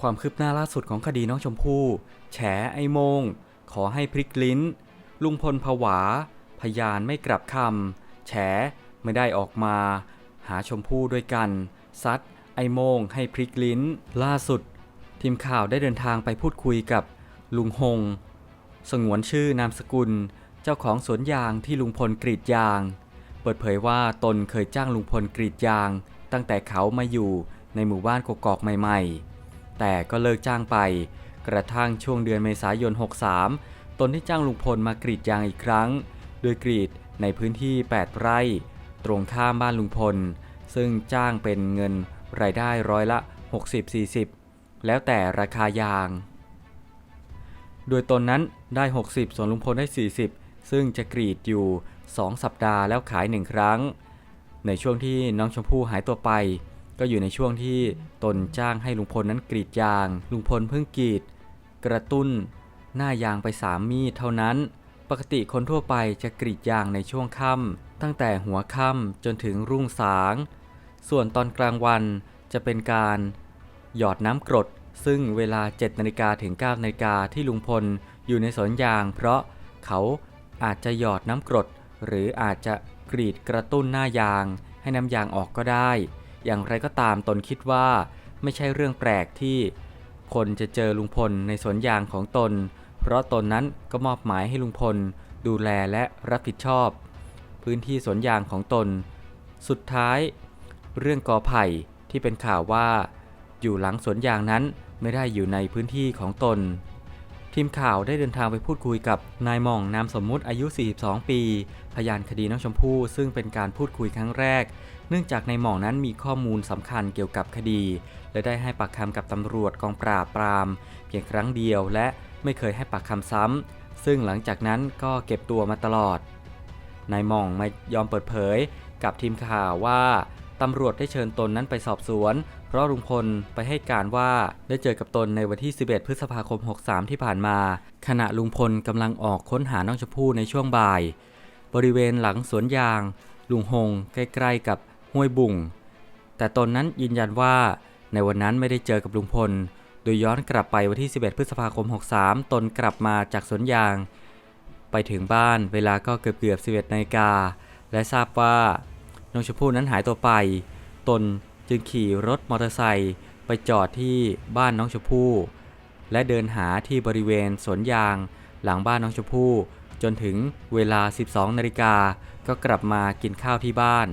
ความคืบหน้าล่าสุดของคดีน้องชมพู่แฉไอ้มง ขอให้พลิกลิ้น ลุงพลผวา พยานไม่กลับคำแฉไม่ได้ออกมา หาชมพู่ด้วยกัน ซัด ไอ้มงให้พลิกลิ้น ล่าสุด ทีมข่าวได้เดินทางไปพูดคุยกับ ลุงหง สงวนชื่อนามสกุล เจ้าของสวนยางที่ลุงพลกรีดยาง เปิดเผยว่าตนเคยจ้างลุงพลกรีดยาง ตั้งแต่เขามาอยู่ในหมู่บ้านกกอกใหม่ ๆ แต่ก็เลิกจ้างไป กระทั่งช่วงเดือนเมษายน 63 ตนได้จ้างลุงพลมากรีดยางอีกครั้ง โดยกรีดในพื้นที่ 8 ไร่ ตรงข้ามบ้านลุงพล ซึ่งจ้างเป็นเงินรายได้ร้อยละ 60-40 แล้วแต่ราคายาง โดยตนนั้นได้ 60 ส่วนลุงพลได้ 40 ซึ่งจะกรีดอยู่ 2 สัปดาห์แล้วขาย 1 ครั้ง ในช่วงที่น้องชมพู่หายตัวไป ก็อยู่ในช่วงที่ตนจ้างให้ลุงพลนั้นกรีดยาง ลุงพลเพิ่งกรีด กระตุ้น หน้ายางไป3มีดเท่านั้น ปกติคนทั่วไปจะกรีดยางในช่วงค่ำตั้งแต่หัวค่ำจนถึงรุ่งสาง ส่วนตอนกลางวันจะเป็นการหยอดน้ำกรด ซึ่งเวลา7นาฬิกาถึง9นาฬิกาที่ลุงพลอยู่ในสวนยาง เพราะเขาอาจจะหยอดน้ำกรด หรืออาจจะกรีดกระตุ้นหน้ายาง ให้น้ำยางออกก็ได้ อย่างไรก็ตามตนคิดว่า ไม่ใช่เรื่องแปลกที่ คนจะเจอลุงพลในสวนยางของตน เพราะตนนั้นก็มอบหมายให้ลุงพล ดูแลและรับผิดชอบ พื้นที่สวนยางของตน สุดท้าย เรื่องกอไผ่ที่เป็นข่าวว่า อยู่หลังสวนยางนั้นไม่ได้อยู่ในพื้นที่ของตน ทีมข่าวได้เดินทางไปพูดคุยกับนายหม่องนามสมมุติอายุ 42 ปี พยานคดีน้องชมพู่ซึ่งเป็นการพูดคุยครั้งแรก เนื่องจากนายหม่องนั้นมีข้อมูลสำคัญเกี่ยวกับคดี และได้ให้ปากคำกับตำรวจกองปราบปราม เพียงครั้งเดียวและไม่เคยให้ปากคำซ้ำซึ่งหลังจากนั้นก็เก็บตัวมาตลอดนายหม่องไม่ยอมเปิดเผยกับทีมข่าวว่าตำรวจได้เชิญตนนั้นไปสอบสวน เพราะลุงพลไปให้การว่าได้เจอกับตนในวันที่ 11 พฤษภาคม 63 ที่ผ่านมา ขณะลุงพลกำลังออกค้นหาน้องชมพู่ในช่วงบ่าย บริเวณหลังสวนยาง ลุงหงใกล้ๆกับห้วยบุ่ง แต่ตนนั้นยืนยันว่า ในวันนั้นไม่ได้เจอกับลุงพล โดยย้อนกลับไปวันที่ 11 พฤษภาคม 63 ตนกลับมาจากสวนยาง ไปถึงบ้านเวลาก็เกือบเกือบ11นาฬิกาและทราบว่าน้องชมพู่นั้นหายตัวไป ตน จึงขี่รถมอเตอร์ไซค์ไปจอดที่บ้านน้องชมพู่ และเดินหาที่บริเวณสวนยางหลังบ้านน้องชมพู่จนถึงเวลา 12 นาฬิกา ก็กลับมากินข้าวที่บ้าน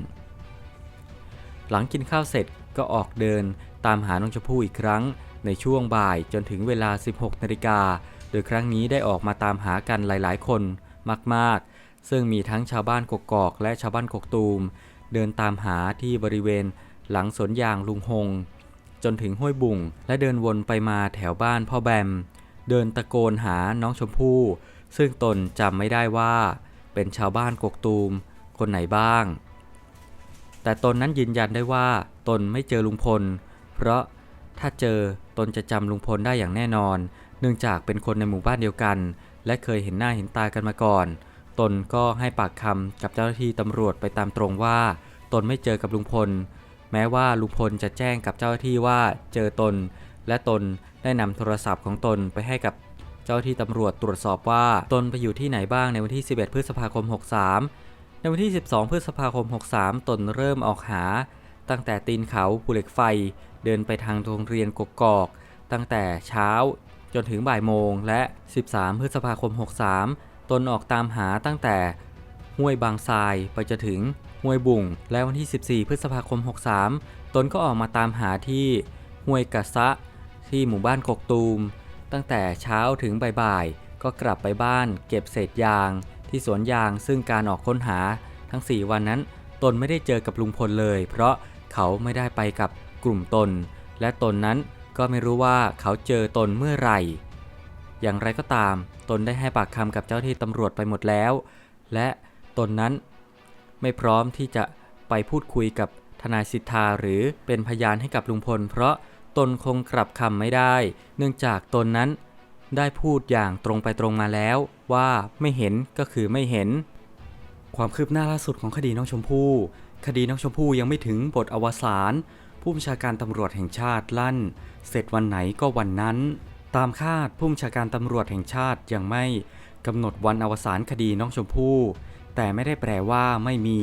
หลังกินข้าวเสร็จก็ออกเดินตามหาน้องชมพู่อีกครั้งในช่วงบ่ายจนถึงเวลา 16 นาฬิกา โดยครั้งนี้ได้ออกมาตามหากันหลายๆ คนมากๆ ซึ่งมีทั้งชาวบ้านกกอกและชาวบ้านกกตูม เดินตามหาที่บริเวณ หลังสวนยางลุงหง จนถึงห้วยบุ่งและเดินวนไปมาแถวบ้านพ่อแบม เดินตะโกนหาน้องชมพู่ซึ่งตนจำไม่ได้ว่า เป็นชาวบ้านกกตูม คนไหนบ้าง แต่ตนนั้นยืนยันได้ว่า ตนไม่เจอลุงพล เพราะถ้าเจอตนจะจำลุงพลได้อย่างแน่นอน เนื่องจากเป็นคนในหมู่บ้านเดียวกัน และเคยเห็นหน้าเห็นตากันมาก่อน ตนก็ให้ปากคำกับเจ้าหน้าที่ตำรวจไปตามตรงว่า ตนไม่เจอกับลุงพล แม้ว่าลุงพลจะแจ้งกับเจ้าที่ว่าเจอตน และตนได้นำโทรศัพท์ของตนไปให้กับเจ้าหน้าที่ตำรวจตรวจสอบว่าตนไปอยู่ที่ไหนบ้างในวันที่ 11 พฤษภาคม 63 ในวันที่ 12 พฤษภาคม 63 ตนเริ่มออกหา ตั้งแต่ตีนเขาภูเหล็กไฟ เดินไปทางโรงเรียนกกอก ตั้งแต่เช้าจนถึงบ่ายโมงและ 13 พฤษภาคม 63 ตนออกตามหาตั้งแต่ห้วยบางทรายไปจนถึง ห้วยบุ่ง และวันที่ 14 พฤษภาคม 63 ตนก็ออกมาตามหาที่ห้วยกะซะ ที่หมู่บ้านกกตูม ตั้งแต่เช้าถึงบ่ายๆ ก็กลับไปบ้านเก็บเศษยาง ที่สวนยางซึ่งการออกค้นหาทั้ง 4 วันนั้น ตนไม่ได้เจอกับลุงพลเลย เพราะเขาไม่ได้ไปกับกลุ่มตน และตนนั้นก็ไม่รู้ว่าเขาเจอตนเมื่อไหร่ อย่างไรก็ตาม ตนได้ให้ปากคำกับเจ้าที่ตำรวจไปหมดแล้ว และตนนั้น ไม่พร้อมที่จะไปพูดคุยกับทนายสิทธาหรือเป็นพยานให้กับลุงพล เพราะตนคงกลับคำไม่ได้ เนื่องจากตนนั้น ได้พูดอย่างตรงไปตรงมาแล้ว ว่าไม่เห็นก็คือไม่เห็น ความคืบหน้าล่าสุดของคดีน้องชมพู่ คดีน้องชมพู่ยังไม่ถึงบทอวสานผู้บัญชาการตำรวจแห่งชาติลั่น เสร็จวันไหนก็วันนั้น ตามคาดผู้บัญชาการตำรวจแห่งชาติยังไม่กำหนดวันอวสานคดีน้องชมพู่ แต่ไม่ได้แปลว่าไม่มี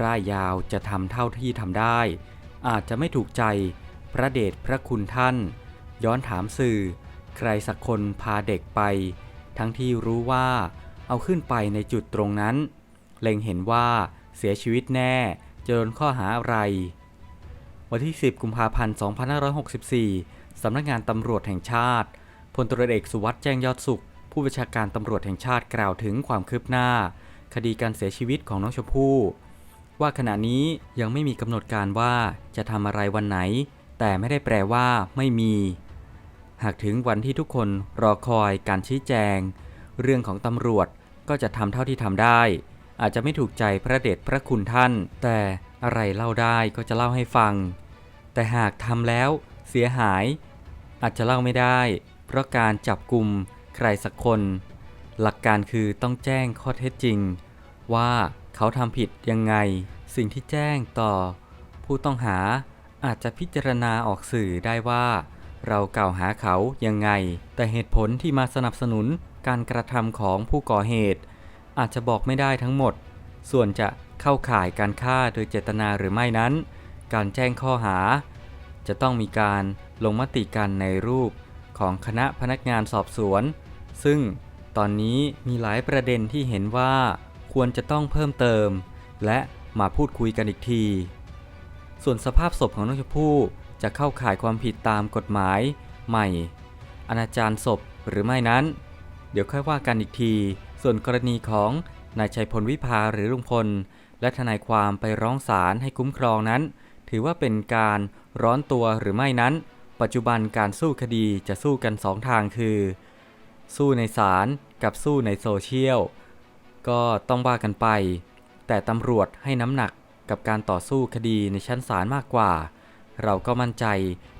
ร่ายยาวจะทำเท่าที่ทำได้ อาจจะไม่ถูกใจพระเดชพระคุณท่าน ย้อนถามสื่อ ใครสักคนพาเด็กไป ทั้งที่รู้ว่าเอาขึ้นไปในจุดตรงนั้น เล็งเห็นว่าเสียชีวิตแน่จะโดนข้อหาอะไร วันที่ 10 กุมภาพันธ์ 2564 สำนักงานตำรวจแห่งชาติพลตรวจเอกสุวัสด์แจ้งยอดสุข ผู้บัญชาการตำรวจแห่งชาติกล่าวถึงความคืบหน้า คดีการเสียชีวิตของน้องชมพู่ ว่าขณะนี้ยังไม่มีกำหนดการว่าจะทำอะไรวันไหน แต่ไม่ได้แปลว่าไม่มี หากถึงวันที่ทุกคนรอคอยการชี้แจง เรื่องของตำรวจก็จะทำเท่าที่ทำได้ อาจจะไม่ถูกใจพระเดชพระคุณท่าน แต่อะไรเล่าได้ก็จะเล่าให้ฟัง แต่หากทำแล้วเสียหาย อาจจะเล่าไม่ได้ เพราะการจับกลุ่มใครสักคน หลักการคือต้องแจ้งข้อเท็จจริง ว่าเขาทำผิดยังไง สิ่งที่แจ้งต่อ ผู้ต้องหาอาจจะพิจารณาออกสื่อได้ว่า เรากล่าวหาเขายังไง แต่เหตุผลที่มาสนับสนุนการกระทำของผู้ก่อเหตุ อาจจะบอกไม่ได้ทั้งหมด ส่วนจะเข้าข่ายการฆ่าโดยเจตนาหรือไม่นั้น การแจ้งข้อหา จะต้องมีการลงมติกันในรูปของคณะพนักงานสอบสวน ซึ่ง ตอนนี้มีหลายประเด็นที่เห็นว่าควรจะต้องเพิ่มเติม และมาพูดคุยกันอีกที ส่วนสภาพศพของน้องชมพู่จะเข้าข่ายความผิดตามกฎหมายใหม่ อนาจารศพหรือไม่นั้น เดี๋ยวค่อยว่ากันอีกที ส่วนกรณีของนายชัยพลวิภาหรือลุงพล และทนายความไปร้องศาลให้คุ้มครองนั้น ถือว่าเป็นการร้อนตัวหรือไม่นั้น ปัจจุบันการสู้คดีจะสู้กันสองทางคือ สู้ในศาลกับสู้ในโซเชียล ก็ต้องว่ากันไป แต่ตำรวจให้น้ำหนักกับการต่อสู้คดีในชั้นศาลมากกว่า เราก็มั่นใจ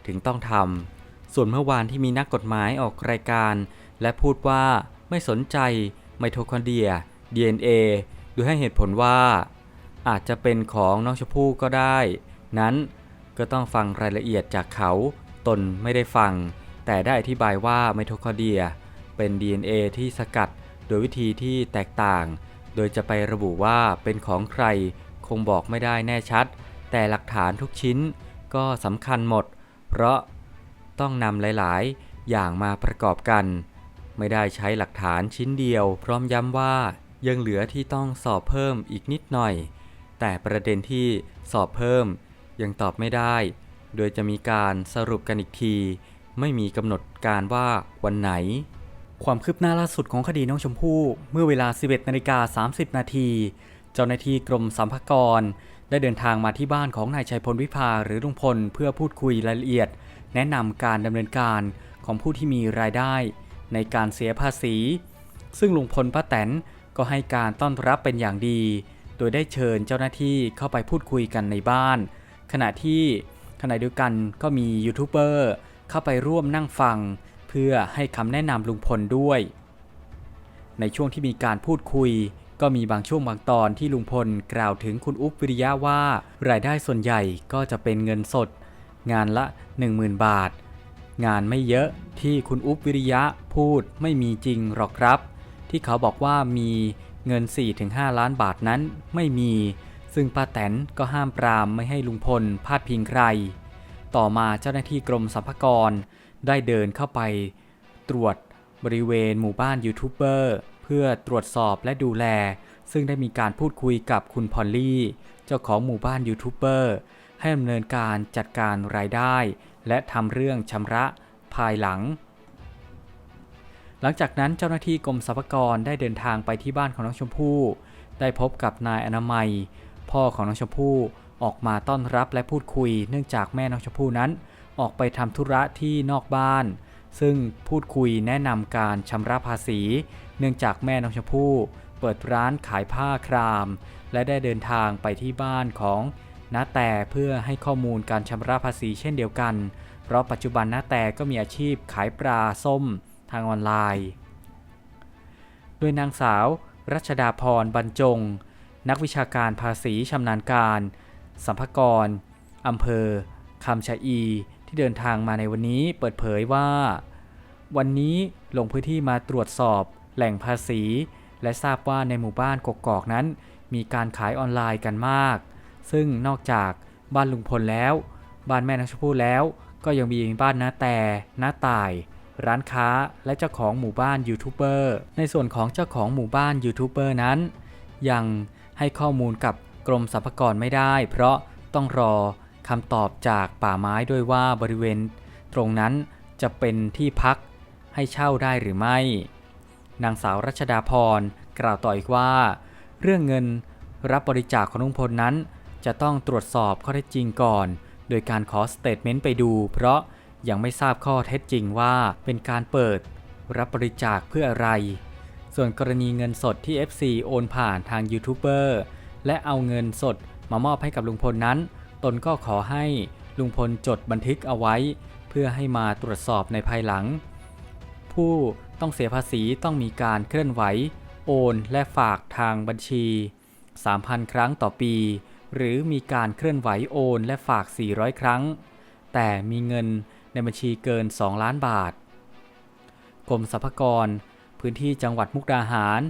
ถึงต้องทำ ส่วนเมื่อวานที่มีนักกฎหมายออกรายการ และพูดว่าไม่สนใจไมโทคอนเดีย DNA โดยให้เหตุผลว่า อาจจะเป็นของน้องชมพู่ก็ได้ นั้นก็ต้องฟังรายละเอียดจากเขา ตนไม่ได้ฟัง แต่ได้อธิบายว่าไมโทคอนเดีย เป็น DNA ที่สกัดโดยวิธีที่แตกต่าง โดยจะไประบุว่าเป็นของใครคงบอกไม่ได้แน่ชัด แต่หลักฐานทุกชิ้นก็สำคัญหมด เพราะต้องนำหลาย ๆ อย่างมาประกอบกัน ไม่ได้ใช้หลักฐานชิ้นเดียว พร้อมย้ำว่ายังเหลือที่ต้องสอบเพิ่มอีกนิดหน่อย แต่ประเด็นที่สอบเพิ่มยังตอบไม่ได้ โดยจะมีการสรุปกันอีกที ไม่มีกำหนดการว่าวันไหน ความคืบหน้าล่าสุดของคดีน้องชมพู่ เมื่อเวลา 11นาฬิกา30 นาที เจ้าหน้าที่กรมสัมภากร ได้เดินทางมาที่บ้านของนายชัยพลวิภาหรือลุงพล เพื่อพูดคุยรายละเอียด แนะนำการดำเนินการของผู้ที่มีรายได้ ในการเสียภาษี ซึ่งลุงพลป้าแตนก็ให้การต้อนรับเป็นอย่างดี โดยได้เชิญเจ้าหน้าที่เข้าไปพูดคุยกันในบ้าน ขณะที่ขณะเดียวกันก็มียูทูบเบอร์เข้าไปร่วมนั่งฟัง พื่อให้คำแนะนำลุงพลด้วย ในช่วงที่มีการพูดคุย ก็มีบางช่วงบางตอนที่ลุงพลกล่าวถึงคุณอุ๊บวิริยะว่า รายได้ส่วนใหญ่ก็จะเป็นเงินสด งานละ 10,000 บาท งานไม่เยอะที่คุณอุ๊บวิริยะพูดไม่มีจริงหรอกครับ ที่เขาบอกว่ามีเงิน 4-5 ล้านบาทนั้นไม่มีซึ่งป้าแตนก็ห้ามปรามไม่ให้ลุงพลพาดพิงใคร ต่อมาเจ้าหน้าที่กรมสรรพากร ได้เดินเข้าไป ตรวจบริเวณหมู่บ้านยูทูบเบอร์เพื่อตรวจสอบและดูแล ซึ่งได้มีการพูดคุยกับคุณพอลลี่ เจ้าของหมู่บ้านยูทูบเบอร์ให้ดำเนินการจัดการรายได้ และทำเรื่องชำระภายหลัง หลังจากนั้นเจ้าหน้าที่กรมสรรพากรได้เดินทางไปที่บ้านของน้องชมพู่ ได้พบกับนายอนามัย พ่อของน้องชมพู่ออกมาต้อนรับและพูดคุย เนื่องจากแม่น้องชมพู่นั้น ออกไปทำธุระที่นอกบ้าน ซึ่งพูดคุยแนะนำการชำระภาษี เนื่องจากแม่น้องชมพู่เปิดร้านขายผ้าคราม และได้เดินทางไปที่บ้านของน้าแต่เพื่อให้ข้อมูลการชำระภาษีเช่นเดียวกัน เพราะปัจจุบันน้าแต่ก็มีอาชีพขายปลาส้มทางออนไลน์ โดยนางสาวรัชดาพรบรรจง นักวิชาการภาษีชำนาญการ สัมภากรอำเภอคำชะอี ที่เดินทางมาในวันนี้เปิดเผยว่า วันนี้ลงพื้นที่มาตรวจสอบ แหล่งภาษี และทราบว่าในหมู่บ้านกกอกนั้น มีการขายออนไลน์กันมาก ซึ่งนอกจากบ้านลุงพลแล้ว บ้านแม่น้องชมพู่แล้ว ก็ยังมีบ้านน้าแต่น้าต่าย ร้านค้าและเจ้าของหมู่บ้านยูทูบเบอร์ในส่วนของเจ้าของหมู่บ้านยูทูบเบอร์นั้น ยังให้ข้อมูลกับกรมสรรพากรไม่ได้ เพราะต้องรอ คำตอบจากป่าไม้ด้วยว่าบริเวณตรงนั้นจะเป็นที่พักให้เช่าได้หรือไม่ นางสาวรัชดาพรกล่าวต่ออีกว่า เรื่องเงินรับบริจาคของลุงพลนั้น จะต้องตรวจสอบข้อเท็จจริงก่อน โดยการขอสเตทเมนต์ไปดู เพราะยังไม่ทราบข้อเท็จจริงว่าเป็นการเปิดรับบริจาคเพื่ออะไร ส่วนกรณีเงินสดที่ FC โอนผ่านทางยูทูบเบอร์และเอาเงินสดมามอบให้กับลุงพลนั้น ตนก็ขอให้ลุงพลจดบันทึกเอาไว้ เพื่อให้มาตรวจสอบในภายหลัง ผู้ต้องเสียภาษีต้องมีการเคลื่อนไหว โอนและฝากทางบัญชี 3,000 ครั้งต่อปี หรือมีการเคลื่อนไหวโอนและฝาก 400 ครั้ง แต่มีเงินในบัญชีเกิน 2 ล้านบาทกรมสรรพากร พื้นที่จังหวัดมุกดาหาร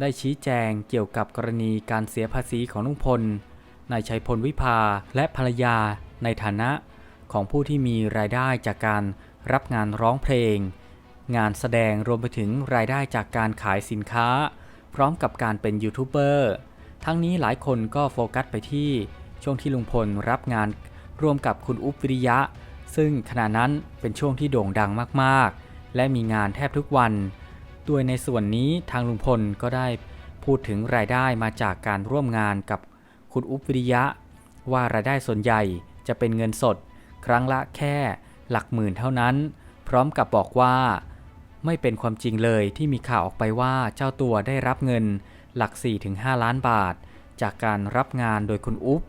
ได้ชี้แจงเกี่ยวกับกรณีการเสียภาษีของลุงพล นายชัยพลวิภาและภรรยาในฐานะของผู้ที่มีรายได้จากการรับงานร้องเพลง งานแสดงรวมไปถึงรายได้จากการขายสินค้า พร้อมกับการเป็นยูทูบเบอร์ทั้งนี้หลายคนก็โฟกัสไปที่ช่วงที่ลุงพลรับงานร่วมกับคุณอุ๊บวิริยะ ซึ่งขณะนั้นเป็นช่วงที่โด่งดังมากๆ และมีงานแทบทุกวันโดยในส่วนนี้ทางลุงพลก็ได้พูดถึงรายได้มาจากการร่วมงานกับ คุณอุ๊บวิริยะ ว่ารายได้ส่วนใหญ่จะเป็นเงินสด ครั้งละแค่หลักหมื่นเท่านั้น พร้อมกับบอกว่า ไม่เป็นความจริงเลยที่มีข่าวออกไปว่าเจ้าตัวได้รับเงินหลัก 4-5 ล้านบาท จากการรับงานโดยคุณอุ๊บ